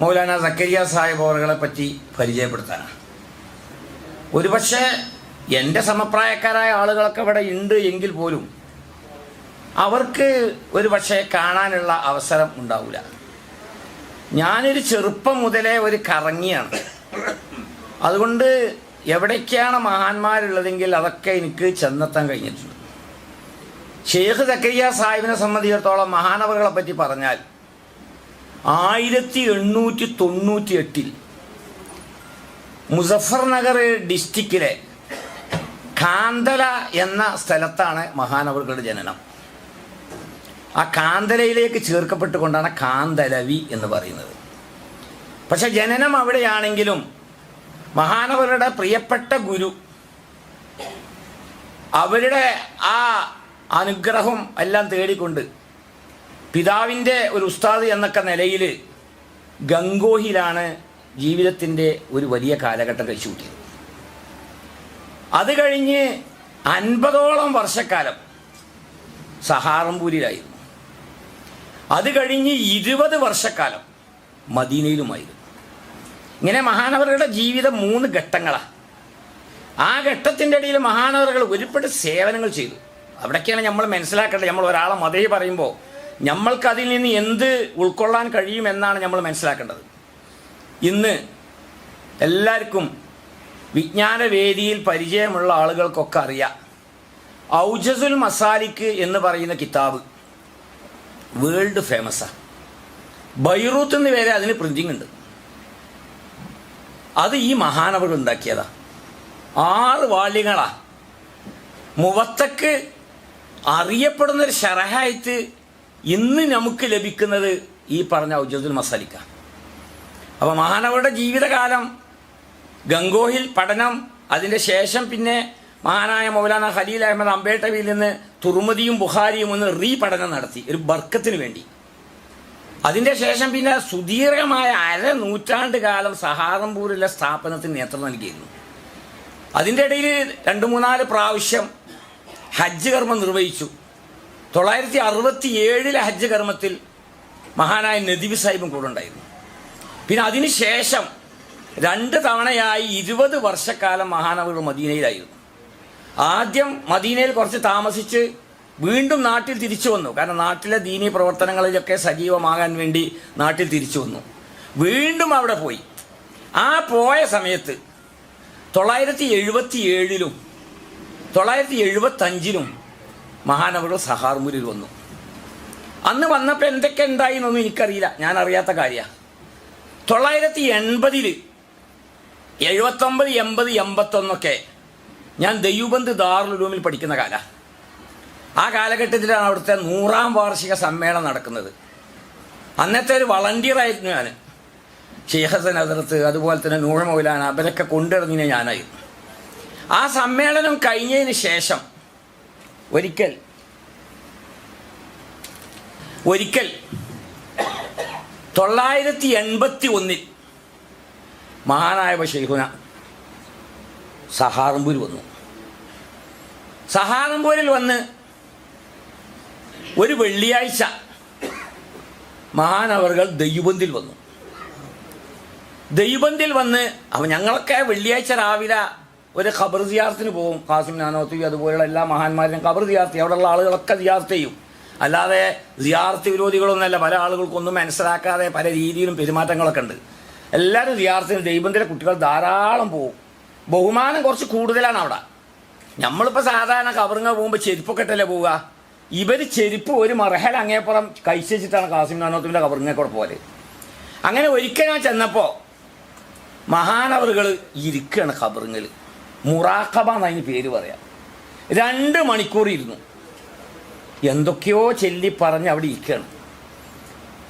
മൗലാന സക്കരിയ സാഹിബ് അവറുകളെ പറ്റി പരിചയപ്പെടുത്താനാണ്. ഒരുപക്ഷെ എന്റെ സമപ്രായക്കാരായ ആളുകളൊക്കെ ഇവിടെ ഉണ്ട് എങ്കിൽ പോലും അവർക്ക് ഒരു പക്ഷേ കാണാനുള്ള അവസരം ഉണ്ടാവില്ല ഞാനൊരു ചെറുപ്പം മുതലേ ഒരു കറങ്ങിയാണ്. അതുകൊണ്ട് എവിടേക്കാണ് മഹാന്മാരുള്ളതെങ്കിൽ അതൊക്കെ എനിക്ക് ചെന്നെത്താൻ കഴിഞ്ഞിട്ടുണ്ട്. ഷെയ്ഖ് സക്കരിയ സാഹിബിനെ സംബന്ധിച്ചിടത്തോളം മഹാനവറുകളെ പറ്റി പറഞ്ഞാൽ ആയിരത്തി എണ്ണൂറ്റി തൊണ്ണൂറ്റി എട്ടിൽ മുസഫർ നഗർ ഡിസ്ട്രിക്റ്റിലെ കാന്തല എന്ന സ്ഥലത്താണ് മഹാനവറുകളുടെ ജനനം. ആ കാന്തലയിലേക്ക് ചേർക്കപ്പെട്ടുകൊണ്ടാണ് കാന്തലവി എന്ന് പറയുന്നത്. പക്ഷെ ജനനം അവിടെയാണെങ്കിലും മഹാനവരുടെ പ്രിയപ്പെട്ട ഗുരു അവരുടെ ആ അനുഗ്രഹം എല്ലാം തേടിക്കൊണ്ട് പിതാവിന്റെ ഒരു ഉസ്താദ് എന്നൊക്കെ നിലയിൽ ഗംഗോഹിലാണ് ജീവിതത്തിന്റെ ഒരു വലിയ കാലഘട്ടം കഴിച്ചു കൂട്ടിയത്. അത് കഴിഞ്ഞ് അൻപതോളം വർഷക്കാലം സഹാറംപൂരിലായിരുന്നു. അത് കഴിഞ്ഞ് ഇരുപത് വർഷക്കാലം മദീനയിലുമായിരുന്നു. ഇങ്ങനെ മഹാനവരുടെ ജീവിതം മൂന്ന് ഘട്ടങ്ങളാണ് ആ ഘട്ടത്തിന്റെ ഇടയിൽ മഹാനവറുകൾ ഒരുപാട് സേവനങ്ങൾ ചെയ്തു. അവിടേക്കാണ് നമ്മൾ മനസ്സിലാക്കേണ്ടത്. നമ്മൾ ഒരാളെ മതേ പറയുമ്പോൾ നമ്മൾക്ക് അതിൽ നിന്ന് എന്ത് ഉൾക്കൊള്ളാൻ കഴിയുമെന്നാണ് നമ്മൾ മനസ്സിലാക്കേണ്ടത്. ഇന്ന് എല്ലാവർക്കും വിജ്ഞാനവേദിയിൽ പരിചയമുള്ള ആളുകൾക്കൊക്കെ അറിയാം. ഔജസുൽ മസാലിക്ക് എന്ന് പറയുന്ന കിതാബ് വേൾഡ് ഫേമസാണ് ബൈറൂത്ത് എന്ന് പേരെ അതിന് പ്രിന്റിംഗ് ഉണ്ട്. അത് ഈ മഹാനവർ ഉണ്ടാക്കിയതാ. ആറ് വാള്യങ്ങളാ. മുവത്തക്ക് അറിയപ്പെടുന്നൊരു ഷറഹായിട്ട് ഇന്ന് നമുക്ക് ലഭിക്കുന്നത് ഈ പറഞ്ഞ ഔജദുൽ മസാലിക്ക. അപ്പോൾ മഹാനവരുടെ ജീവിതകാലം ഗംഗോഹിൽ പഠനം അതിന്റെ ശേഷം പിന്നെ മഹാനായ മൗലാന ഖലീൽ അഹമ്മദ് അംബേട്ടവിയിൽ നിന്ന് തുർമതിയും ബുഹാരിയും ഒന്ന് റീ പഠനം നടത്തി ഒരു ബർക്കത്തിന് വേണ്ടി. അതിന്റെ ശേഷം പിന്നെ സുദീർഘമായ അര നൂറ്റാണ്ട് കാലം സഹാറംപൂരിലെ സ്ഥാപനത്തിന് നേതൃത്വം നൽകിയിരുന്നു. അതിന്റെ ഇടയിൽ രണ്ട് മൂന്നാൽ പ്രാവശ്യം ഹജ്ജ് കർമ്മം നിർവഹിച്ചു. തൊള്ളായിരത്തി അറുപത്തി ഏഴിലെ ഹജ്ജ് കർമ്മത്തിൽ മഹാനായ നദീബ് സാഹിബും കൂടെ ഉണ്ടായിരുന്നു. പിന്നെ അതിനുശേഷം രണ്ട് തവണയായി ഇരുപത് വർഷക്കാലം മഹാനവർ മദീനയിലായിരുന്നു. ആദ്യം മദീനയിൽ കുറച്ച് താമസിച്ച് വീണ്ടും നാട്ടിൽ തിരിച്ചു വന്നു. കാരണം നാട്ടിലെ ദീനീ പ്രവർത്തനങ്ങളിലൊക്കെ സജീവമാകാൻ വേണ്ടി നാട്ടിൽ തിരിച്ചു വന്നു. വീണ്ടും അവിടെ പോയി. ആ പോയ സമയത്ത് തൊള്ളായിരത്തി എഴുപത്തി ഏഴിലും തൊള്ളായിരത്തി എഴുപത്തഞ്ചിലും മഹാനവർ സഹാർമുരിൽ വന്നു. അന്ന് വന്നപ്പോൾ എന്തൊക്കെ ഉണ്ടായി എന്നൊന്നും എനിക്കറിയില്ല. ഞാൻ അറിയാത്ത കാര്യമാണ് തൊള്ളായിരത്തി എൺപതിൽ എഴുപത്തൊമ്പത് എൺപത് എൺപത്തൊന്നൊക്കെ ഞാൻ ദൈവബന്ധ് ദാറുലൂമിൽ പഠിക്കുന്ന കാല. ആ കാലഘട്ടത്തിലാണ് അവിടുത്തെ നൂറാം വാർഷിക സമ്മേളനം നടക്കുന്നത്. അന്നത്തെ ഒരു വളണ്ടിയറായിരുന്നു ഞാൻ. ഷെയ്ഹസൻ അതിർത്ത് അതുപോലെ തന്നെ നൂഴ മൗലാന അവരൊക്കെ കൊണ്ടിറങ്ങിയ ഞാനായിരുന്നു. ആ സമ്മേളനം കഴിഞ്ഞതിന് ശേഷം ഒരിക്കൽ. ഒരിക്കൽ. തൊള്ളായിരത്തി എൺപത്തി ഒന്നിൽ മഹാനായ ശൈഹുന സഹാറമ്പൂർ വന്നു. സഹാറമ്പൂരിൽ വന്ന് ഒരു വെള്ളിയാഴ്ച മഹാനവറുകൾ ദൈവന്തിൽ വന്നു. ദൈവന്തിൽ വന്ന് അവ ഞങ്ങളൊക്കെ വെള്ളിയാഴ്ച രാവിലെ ഒരു ഖബർ സിയാർത്തിന് പോകും ഖാസിം നാനോത്തി അതുപോലെയുള്ള എല്ലാ മഹാന്മാരും ഖബർ സിയാർത്തി. അവിടെയുള്ള ആളുകളൊക്കെ സിയാർത്ത് ചെയ്യും. അല്ലാതെ സിയാർത്ത് വിരോധികളൊന്നുമല്ല. പല ആളുകൾക്കൊന്നും മനസ്സിലാക്കാതെ പല രീതിയിലും പെരുമാറ്റങ്ങളൊക്കെ ഉണ്ട്. എല്ലാവരും സിയാർത്തിന് ദൈവത്തിലെ കുട്ടികൾ ധാരാളം പോകും ബഹുമാനം കുറച്ച് കൂടുതലാണ് അവിടെ. നമ്മളിപ്പോൾ സാധാരണ കവറുങ്ങ പോകുമ്പോൾ ചെരുപ്പൊക്കെ ഇട്ടല്ലേ പോവുക? ഇവർ ചെരുപ്പ് ഒരു മറഹൽ അങ്ങേപ്പുറം കഴിച്ചിട്ടാണ് കാസിം നാനോത്തിന്റെ കവറുങ്ങ കൂടെ പോലെ അങ്ങനെ ഒരിക്കൽ ഞാൻ ചെന്നപ്പോൾ മഹാനവറുകൾ ഇരിക്കുകയാണ് ഖബറുങ്ങൽ മുറാഖബ എന്നതിന് പേര് പറയാം. രണ്ട് മണിക്കൂർ ഇരുന്നു. എന്തൊക്കെയോ ചൊല്ലി പറഞ്ഞ് അവിടെ ഇരിക്കുകയാണ്.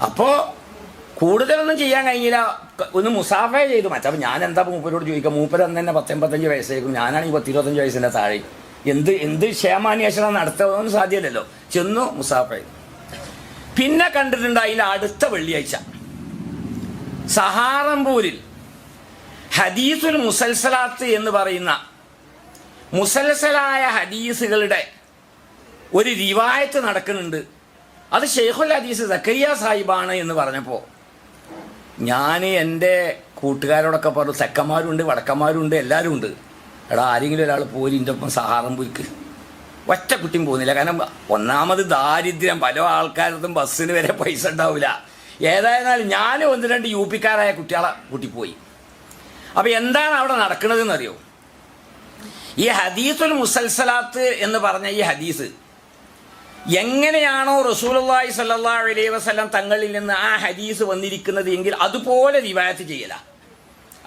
അപ്പോൾ കൂടുതലൊന്നും ചെയ്യാൻ കഴിഞ്ഞില്ല. ഒന്ന് മുസാഫ ചെയ്തു. മറ്റപ്പം ഞാൻ എന്താ മൂപ്പരോട് ചോദിക്കാം മൂപ്പർ അന്ന് തന്നെ പത്തൊമ്പത്തഞ്ച് വയസ്സായിരിക്കും. ഞാനാണെങ്കിൽ പത്തിരുപത്തഞ്ച് വയസ്സിന്റെ താഴെ. എന്ത് എന്ത് ക്ഷേമാന്വേഷണം നടത്തുമെന്ന് സാധ്യമല്ലല്ലോ ചെന്നു മുസാഫ ചെയ്തു. പിന്നെ കണ്ടിട്ടുണ്ട് അതിന്റെ അടുത്ത വെള്ളിയാഴ്ച. സഹാറംപൂരിൽ ഹദീസുൽ മുസൽസലാത്ത് എന്ന് പറയുന്ന മുസൽസലായ ഹദീസുകളുടെ ഒരു റിവായത്ത് നടക്കുന്നുണ്ട്. അത് ഷെയ്ഖുൽ ഹദീസ് സക്കരിയ സാഹിബാണ് എന്ന് പറഞ്ഞപ്പോൾ ഞാൻ എന്റെ കൂട്ടുകാരോടൊക്കെ പറഞ്ഞു തെക്കന്മാരുണ്ട് വടക്കന്മാരുണ്ട് എല്ലാവരും ഉണ്ട്. എടാ ആരെങ്കിലും ഒരാൾ പോരി എന്റെ ഒപ്പം സഹാറംപൂർക്ക് ഒറ്റ കുട്ടിയും പോകുന്നില്ല. കാരണം ഒന്നാമത് ദാരിദ്ര്യം പല ആൾക്കാരത്തും ബസ്സിന് വരെ പൈസ ഉണ്ടാവില്ല ഏതായിരുന്നാലും ഞാനും ഒന്ന് രണ്ട് യു പിക്കാരായ കുട്ടികളെ കൂട്ടിപ്പോയി അപ്പോൾ എന്താണ് അവിടെ നടക്കുന്നതെന്ന് അറിയോ ഈ ഹദീസുൽ മുസൽസലാത്ത് എന്ന് പറഞ്ഞ ഈ ഹദീസ് എങ്ങനെയാണോ റസൂലുള്ളാഹി സല്ലാ അലൈഹി വസല്ലം തങ്ങളിൽ നിന്ന് ആ ഹദീസ് വന്നിരിക്കുന്നത് എങ്കിൽ അതുപോലെ റിവായത്ത് ചെയ്യല.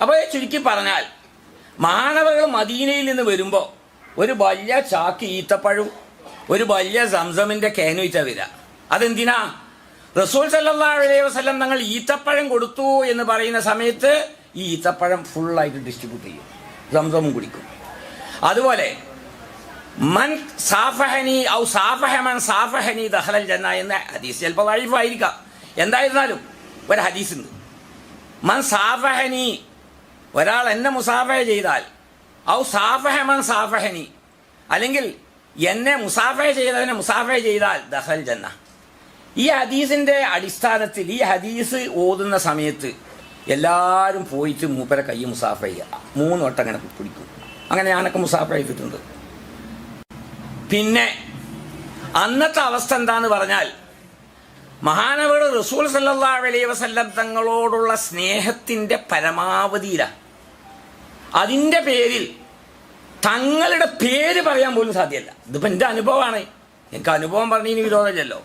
അപ്പോൾ ചുരുക്കി പറഞ്ഞാൽ മാനവകൾ മദീനയിൽ നിന്ന് വരുമ്പോൾ ഒരു വലിയ ചാക്ക് ഈത്തപ്പഴും ഒരു വലിയ സംസമിന്റെ കേനുയിച്ച വരിക. അതെന്തിനാ? റസൂൽ സല്ലാ അലൈഹി വസല്ലം തങ്ങൾ ഈത്തപ്പഴം കൊടുത്തു എന്ന് പറയുന്ന സമയത്ത് ഈ ഈത്തപ്പഴം ഫുള്ളായിട്ട് ഡിസ്ട്രിബ്യൂട്ട് ചെയ്യും. സംസമും കുടിക്കും. അതുപോലെ മൻ സാഫഹനി ഔ സാഫഹമൻ സാഫഹനി ദഹലൽ ജന്ന എന്ന ഹദീസ് ചിലപ്പോൾ വഴിഫായിരിക്കാം എന്തായിരുന്നാലും ഒരു ഹദീസ് ഉണ്ട് മൻ സാഫഹനി ഒരാൾ എന്നെ മുസാഫഹ ചെയ്താൽ ഔ സാഫഹമൻ സാഫഹനി അല്ലെങ്കിൽ എന്നെ മുസാഫഹ ചെയ്തവനെ മുസാഫഹ ചെയ്താൽ ദഹൽ ജന്ന. ഈ ഹദീസിന്റെ അടിസ്ഥാനത്തിൽ ഈ ഹദീസ് ഓതുന്ന സമയത്ത് എല്ലാവരും പോയിട്ട് മൂപ്പരെ കൈ മുസാഫ ചെയ്യുക മൂന്ന് വട്ടം അങ്ങനെ പിടിക്കും. അങ്ങനെ ഞാനൊക്കെ മുസാഫ ചെയ്തിട്ടുണ്ട് പിന്നെ അന്നത്തെ അവസ്ഥ എന്താന്ന് പറഞ്ഞാൽ മഹാനവട് റസൂൽ സല്ലല്ലാഹു അലൈഹി വസല്ലം തങ്ങളോടുള്ള സ്നേഹത്തിന്റെ പരമാവധിയിലാണ് അതിന്റെ പേരിൽ തങ്ങളുടെ പേര് പറയാൻ പോലും സാധ്യമല്ല ഇതിപ്പോ എന്റെ അനുഭവമാണ്. എനിക്ക് അനുഭവം പറഞ്ഞതിന് വിരോധമില്ലല്ലോ.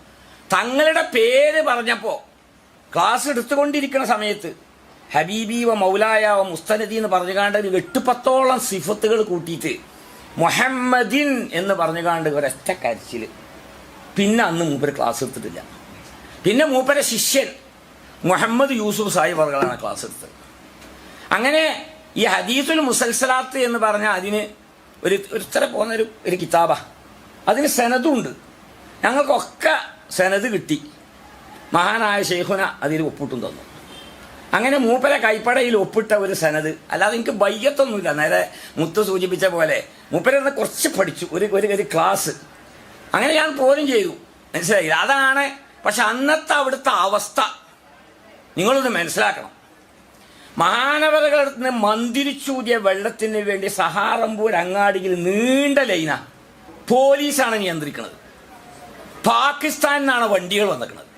തങ്ങളുടെ പേര് പറഞ്ഞപ്പോൾ ക്ലാസ് എടുത്തുകൊണ്ടിരിക്കുന്ന സമയത്ത് ഹബീബി വ മൗലായ വ മുസ്തനദി എന്ന് പറഞ്ഞുകാണ്ട് ഒരു എട്ടുപത്തോളം സിഫത്തുകൾ കൂട്ടിയിട്ട് മുഹമ്മദിൻ എന്ന് പറഞ്ഞു കാണ്ട് ഒരൊറ്റ കരച്ചിൽ പിന്നെ അന്ന് മൂപ്പര് ക്ലാസ് എടുത്തിട്ടില്ല. പിന്നെ മൂപ്പരെ ശിഷ്യൻ മുഹമ്മദ് യൂസുഫ് സാഹിബ് പറഞ്ഞാണ് ക്ലാസ് എടുത്തത്. അങ്ങനെ ഈ ഹദീസുൽ മുസൽസലാത്ത് എന്ന് പറഞ്ഞാൽ അതിന് ഒരു ഒരുത്തര പോകുന്ന ഒരു ഒരു കിതാബ. അതിന് സെനതുണ്ട് ഞങ്ങൾക്കൊക്കെ സെനത് കിട്ടി. മഹാനായ ഷെയ്ഖുന അതിൽ ഒപ്പിട്ടും തന്നു. അങ്ങനെ മൂപ്പരെ കൈപ്പടയിൽ ഒപ്പിട്ട ഒരു സനത്. അല്ലാതെ എനിക്ക് ബയ്യത്തൊന്നുമില്ല നേരെ മുത്ത് സൂചിപ്പിച്ച പോലെ മൂപ്പരെ കുറച്ച് പഠിച്ചു. ഒരു ഒരു ഒരു ക്ലാസ് അങ്ങനെ ഞാൻ പോലും ചെയ്തു. മനസ്സിലായില്ല? അതാണ് പക്ഷെ അന്നത്തെ അവിടുത്തെ അവസ്ഥ. നിങ്ങളൊന്ന് മനസ്സിലാക്കണം. മഹാനവരകളിൽ നിന്ന് മന്ദിരിച്ചൂതിയ വെള്ളത്തിന് വേണ്ടി സഹാറമ്പൂർ അങ്ങാടിയിൽ നീണ്ട ലൈന. പോലീസാണ് നിയന്ത്രിക്കുന്നത് പാകിസ്ഥാനിൽ നിന്നാണ് വണ്ടികൾ വന്നിരിക്കുന്നത്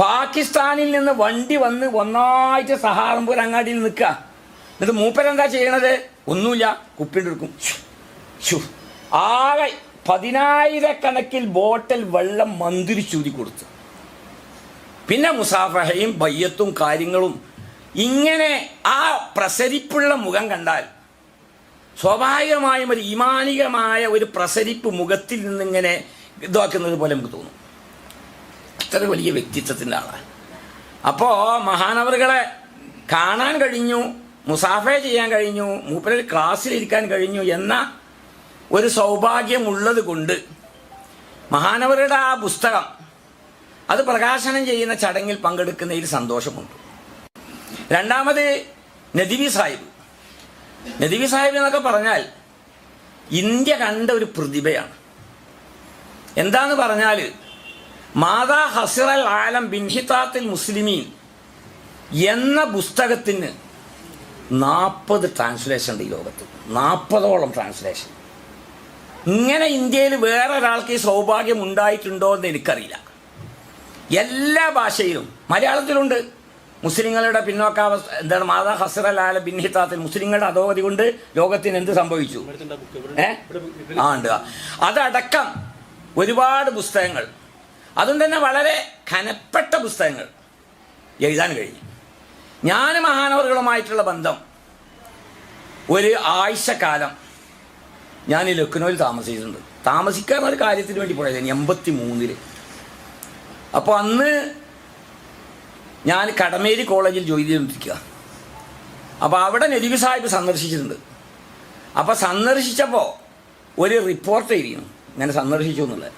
പാകിസ്ഥാനിൽ നിന്ന് വണ്ടി വന്ന് ഒന്നായിട്ട് സഹാറംപൂർ അങ്ങാടിയിൽ നിൽക്കുക. എന്നിട്ട് മൂപ്പരെന്താ ചെയ്യണത്? ഒന്നുമില്ല കുപ്പിണ്ടെടുക്കും ആകെ പതിനായിരക്കണക്കിൽ ബോട്ടൽ വെള്ളം മന്ദിരിച്ചൂതി കൊടുത്തു. പിന്നെ മുസാഫഹയും ബയ്യത്തും കാര്യങ്ങളും ഇങ്ങനെ ആ പ്രസരിപ്പുള്ള മുഖം കണ്ടാൽ സ്വാഭാവികമായും ഒരു ഇമാനികമായ ഒരു പ്രസരിപ്പ് മുഖത്തിൽ നിന്നിങ്ങനെ ഇതാക്കുന്നത് പോലെ നമുക്ക് തോന്നും. അത്ര വലിയ വ്യക്തിത്വത്തിന്റെ ആളാണ് അപ്പോൾ മഹാനവറുകളെ കാണാൻ കഴിഞ്ഞു മുസാഫെ ചെയ്യാൻ കഴിഞ്ഞു മൂപ്പരൊരു ക്ലാസ്സിലിരിക്കാൻ കഴിഞ്ഞു എന്ന ഒരു സൗഭാഗ്യമുള്ളത് കൊണ്ട് മഹാനവരുടെ ആ പുസ്തകം അത് പ്രകാശനം ചെയ്യുന്ന ചടങ്ങിൽ പങ്കെടുക്കുന്നതിൽ സന്തോഷമുണ്ട്. രണ്ടാമത് നദിവി സാഹിബ്. നദിവി സാഹിബ് എന്നൊക്കെ പറഞ്ഞാൽ ഇന്ത്യ കണ്ട ഒരു പ്രതിഭയാണ്. എന്താന്ന് പറഞ്ഞാൽ മാതാ ഹസിറൽ ആലം ബിൻഹിത്താത്തിൽ മുസ്ലിമീൻ എന്ന പുസ്തകത്തിന് നാൽപ്പത് ട്രാൻസ്ലേഷൻ ഉണ്ട് ഈ ലോകത്ത്. നാൽപ്പതോളം ട്രാൻസ്ലേഷൻ ഇങ്ങനെ ഇന്ത്യയിൽ വേറെ ഒരാൾക്ക് ഈ സൗഭാഗ്യം ഉണ്ടായിട്ടുണ്ടോ എന്ന് എനിക്കറിയില്ല. എല്ലാ ഭാഷയിലും. മലയാളത്തിലുണ്ട്. മുസ്ലിങ്ങളുടെ പിന്നോക്കാവസ്ഥ എന്താണ്? മാതാ ഹസറൽ ആല ബിൻഹിത്താത്തിൽ മുസ്ലിങ്ങളുടെ അധോഗതി കൊണ്ട് ലോകത്തിന് എന്ത് സംഭവിച്ചു? ഏ? ആ ഉണ്ട്. അതടക്കം ഒരുപാട് പുസ്തകങ്ങൾ. അതും തന്നെ വളരെ കനപ്പെട്ട പുസ്തകങ്ങൾ എഴുതാൻ കഴിഞ്ഞു ഞാൻ മഹാനവറുകളുമായിട്ടുള്ള ബന്ധം ഒരു ആഴ്ചക്കാലം ഞാൻ ഈ ലക്നൌവിൽ താമസിച്ചിട്ടുണ്ട്. താമസിക്കാൻ ഒരു കാര്യത്തിന് വേണ്ടി പോയത് എൺപത്തി മൂന്നിൽ അപ്പോൾ അന്ന് ഞാൻ കടമേരി കോളേജിൽ ജോലി ചെയ്തുകൊണ്ടിരിക്കുക അപ്പോൾ അവിടെ നെരുവി സാഹിബ് സന്ദർശിച്ചിട്ടുണ്ട്. അപ്പോൾ സന്ദർശിച്ചപ്പോൾ ഒരു റിപ്പോർട്ട് എഴുതിയിരുന്നു. ഞാൻ സന്ദർശിച്ചു എന്നുള്ളത്.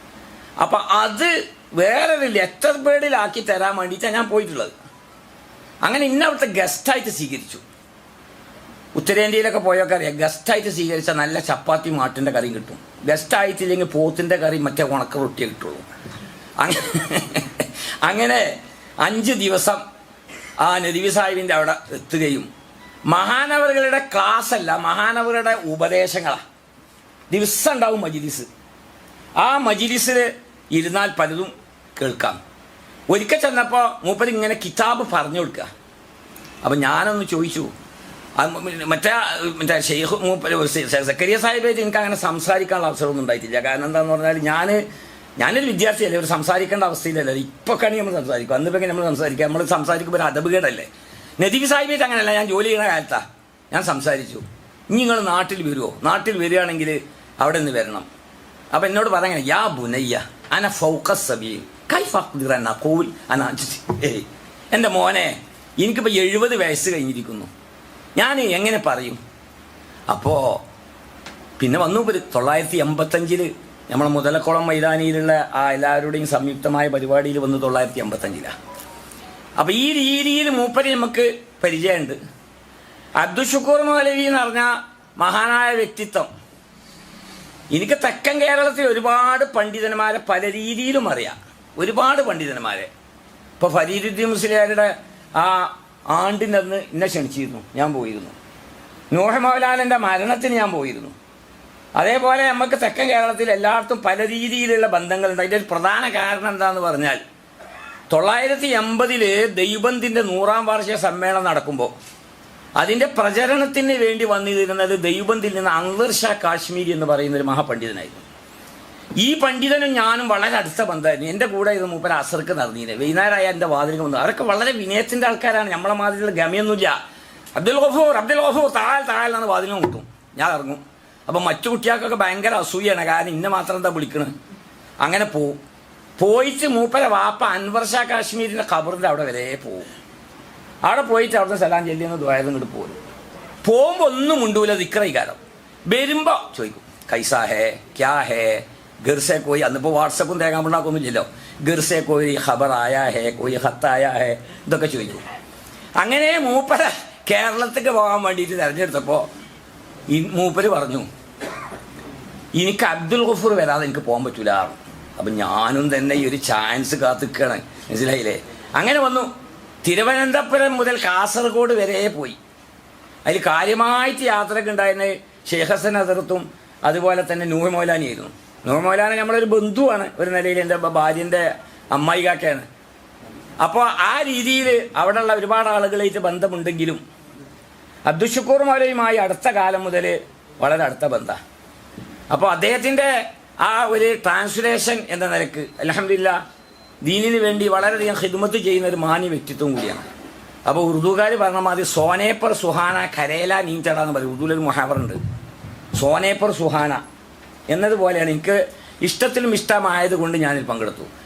അപ്പോൾ അത് വേറൊരു ലെറ്റർ ബേഡിലാക്കി തരാൻ വേണ്ടിയിട്ടാണ് ഞാൻ പോയിട്ടുള്ളത്. അങ്ങനെ ഇന്ന അവിടുത്തെ ഗസ്റ്റായിട്ട് സ്വീകരിച്ചു. ഉത്തരേന്ത്യയിലൊക്കെ പോയൊക്കെ അറിയാം. ഗസ്റ്റായിട്ട് സ്വീകരിച്ചാൽ നല്ല ചപ്പാത്തി മാട്ടിന്റെ കറിയും കിട്ടും. ഗസ്റ്റായിട്ടില്ലെങ്കിൽ പോത്തിന്റെ കറി മറ്റേ ഉണക്ക റൊട്ടിയേ കിട്ടുള്ളൂ. അങ്ങനെ അഞ്ച് ദിവസം ആ നദിവി സാഹിബിന്റെ അവിടെ എത്തുകയും മഹാനവറുകളുടെ ക്ലാസ് അല്ല മഹാനവറുടെ ഉപദേശങ്ങളാണ് ദിവസം ഉണ്ടാവും മജിലിസ്. ആ മജിലിസിൽ ഇരുന്നാൽ പലതും കേൾക്കാം. ഒരിക്കൽ ചെന്നപ്പോൾ മൂപ്പർ ഇങ്ങനെ കിതാബ് പറഞ്ഞു കൊടുക്കുക. അപ്പം ഞാനൊന്ന് ചോദിച്ചു. മറ്റേ മറ്റേ ഷെയ്ഖ് സക്കരിയ സാഹിബായിട്ട് എനിക്ക് അങ്ങനെ സംസാരിക്കാനുള്ള അവസരമൊന്നും ഉണ്ടായിട്ടില്ല. കാരണം എന്താന്ന് പറഞ്ഞാൽ ഞാൻ ഞാനൊരു വിദ്യാർത്ഥിയല്ലേ ഒരു സംസാരിക്കേണ്ട അവസ്ഥയിലല്ലേ. കണി നമ്മൾ സംസാരിക്കും. അന്നിപ്പോൾ നമ്മൾ സംസാരിക്കുക നമ്മൾ സംസാരിക്കുമ്പോൾ ഒരു അദബുകേടല്ലേ നദീബ് സാഹിബായിട്ട് അങ്ങനെയല്ല ഞാൻ ജോലി ചെയ്യുന്ന കാലത്താ. ഞാൻ സംസാരിച്ചു. ഇനി നിങ്ങൾ നാട്ടിൽ വരുമോ നാട്ടിൽ വരികയാണെങ്കിൽ അവിടെ നിന്ന് വരണം. അപ്പം എന്നോട് പറയാൻ യാ ബുനയ്യ അന ഫൗക്കസ് സബീൽ കൈഫ അഖ്ദിറ കോവിൽ അഖൂൽ അന അജ്സി." ഏയ് എന്റെ മോനെ എനിക്കിപ്പോൾ എഴുപത് വയസ്സ് കഴിഞ്ഞിരിക്കുന്നു. ഞാൻ എങ്ങനെ പറയും? അപ്പോൾ പിന്നെ വന്നു ഇവർ തൊള്ളായിരത്തി എൺപത്തഞ്ചിൽ നമ്മളെ മുതലക്കുളം മൈതാനിയിലുള്ള ആ എല്ലാവരുടെയും സംയുക്തമായ പരിപാടിയിൽ വന്ന് തൊള്ളായിരത്തി എൺപത്തഞ്ചിലാണ് അപ്പോൾ ഈ രീതിയിൽ മൂപ്പര് നമുക്ക് പരിചയമുണ്ട്. അബ്ദുൽ ഷുക്കൂർ മൗലവി എന്ന് പറഞ്ഞ മഹാനായ വ്യക്തിത്വം. എനിക്ക് തെക്കൻ കേരളത്തിൽ ഒരുപാട് പണ്ഡിതന്മാരെ പല രീതിയിലും അറിയാം. ഒരുപാട് പണ്ഡിതന്മാരെ. ഇപ്പോൾ ഫരീദുദ്ദീൻ മുസ്ലിയാരുടെ ആ ആണ്ടിനന്ന് എന്നെ ക്ഷണിച്ചിരുന്നു. ഞാൻ പോയിരുന്നു. നൂഹ മൗലാനന്റെ മരണത്തിന് ഞാൻ പോയിരുന്നു. അതേപോലെ നമുക്ക് തെക്കൻ കേരളത്തിൽ എല്ലായിടത്തും പല രീതിയിലുള്ള ബന്ധങ്ങളുണ്ട്. അതിന്റെ ഒരു പ്രധാന കാരണം എന്താന്ന് പറഞ്ഞാൽ തൊള്ളായിരത്തി എൺപതിൽ ദൈവന്തിന്റെ നൂറാം വാർഷിക സമ്മേളനം നടക്കുമ്പോൾ അതിന്റെ പ്രചരണത്തിന് വേണ്ടി വന്നിരുന്നത് ദൈവന്തിൽ നിന്ന് അന്തർഷ കാശ്മീരി എന്ന് പറയുന്ന ഒരു മഹാപണ്ഡിതനായിരുന്നു. ഈ പണ്ഡിതനും ഞാനും വളരെ അടുത്ത ബന്ധമായിരുന്നു. എന്റെ കൂടെ ഇത് മൂപ്പര അസർക്ക് നടന്നിരുന്നത് വൈകുന്നേരമായ എന്റെ വാതിലേക്ക് വന്നു. അവരൊക്കെ വളരെ വിനയത്തിന്റെ ആൾക്കാരാണ്. നമ്മളെ മാതിരിയുള്ള ഗമയൊന്നുമില്ല. അബ്ദുൽ ഗഫൂർ അബ്ദുൽ ഗഫൂർ താഴെ താഴെ എന്നാണ് വാതിലും കൂട്ടും ഞാൻ ഇറങ്ങും. അപ്പം മറ്റു കുട്ടികൾക്കൊക്കെ ഭയങ്കര അസൂയാണ്. കാരണം ഇന്ന മാത്രം എന്താ വിളിക്കണത് അങ്ങനെ പോവും. പോയിട്ട് മൂപ്പര വാപ്പ അൻവർ ഷാ കാശ്മീരിന്റെ ഖബറിന്റെ അവിടെ വരെ പോവും. അവിടെ പോയിട്ട് അവിടുന്ന് സലാം ചെല്ലിയെന്ന് ദ്വാരം ഇങ്ങോട്ട് പോകും പോകുമ്പോൾ ഒന്നും ഉണ്ടൂല ദിക്രൈകാരം വരുമ്പോൾ ചോദിക്കും കൈസാ ഹേ ക്യാ ഹേ? ഗിർസെ കോയി അന്നിപ്പോൾ വാട്സപ്പും തേങ്ങാൻ പിണ്ണാക്കൊന്നുമില്ലല്ലോ. ഗിർസെ കോയി ഖബറായാ ഹേ കോയി ഹത്തായ ഹേ ഇതൊക്കെ ചോദിക്കും അങ്ങനെ മൂപ്പര കേരളത്തേക്ക് പോകാൻ വേണ്ടിയിട്ട് തിരഞ്ഞെടുത്തപ്പോൾ ഈ മൂപ്പര് പറഞ്ഞു എനിക്ക് അബ്ദുൽ ഗഫൂർ വരാതെ എനിക്ക് പോകാൻ പറ്റൂല. അപ്പം ഞാനും തന്നെ ഈ ഒരു ചാൻസ് കാത്തിക്കാണ്. മനസ്സിലായില്ലേ? അങ്ങനെ വന്നു. തിരുവനന്തപുരം മുതൽ കാസർഗോഡ് വരെ പോയി. അതിൽ കാര്യമായിട്ട് യാത്രയ്ക്ക് ഉണ്ടായിരുന്ന ഷെയ്ഖ് ഹസൻ അതിർത്തും അതുപോലെ തന്നെ നൂഹ് മൗലാനിയായിരുന്നു. നൂഹ് മൗലാന നമ്മളൊരു ബന്ധുവാണ്. ഒരു നിലയിൽ എന്റെ ഭാര്യന്റെ അമ്മായി കാക്കയാണ് അപ്പോൾ ആ രീതിയിൽ അവിടെയുള്ള ഒരുപാട് ആളുകളായിട്ട് ബന്ധമുണ്ടെങ്കിലും അബ്ദുഷക്കൂർ മൗലയുമായി അടുത്ത കാലം മുതൽ വളരെ അടുത്ത ബന്ധമാണ് അപ്പോൾ അദ്ദേഹത്തിന്റെ ആ ഒരു ട്രാൻസ്ലേഷൻ എന്ന നിലയ്ക്ക് അലഹമില്ല ദീനിന് വേണ്ടി വളരെയധികം ഹിദ്മത്ത് ചെയ്യുന്ന ഒരു മാന്യ വ്യക്തിത്വം കൂടിയാണ്. അപ്പോൾ ഉറുദുകാർ പറഞ്ഞ മാതിരി സോനേപ്പർ സുഹാന കരേല നീന്തട എന്ന് പറയും. ഉറുദുവിലൊരു മുഹാവറുണ്ട് സോനേപ്പർ സുഹാന. എന്നതുപോലെയാണ് എനിക്ക് ഇഷ്ടത്തിലും ഇഷ്ടമായത് കൊണ്ട് ഞാനിൽ പങ്കെടുത്തു.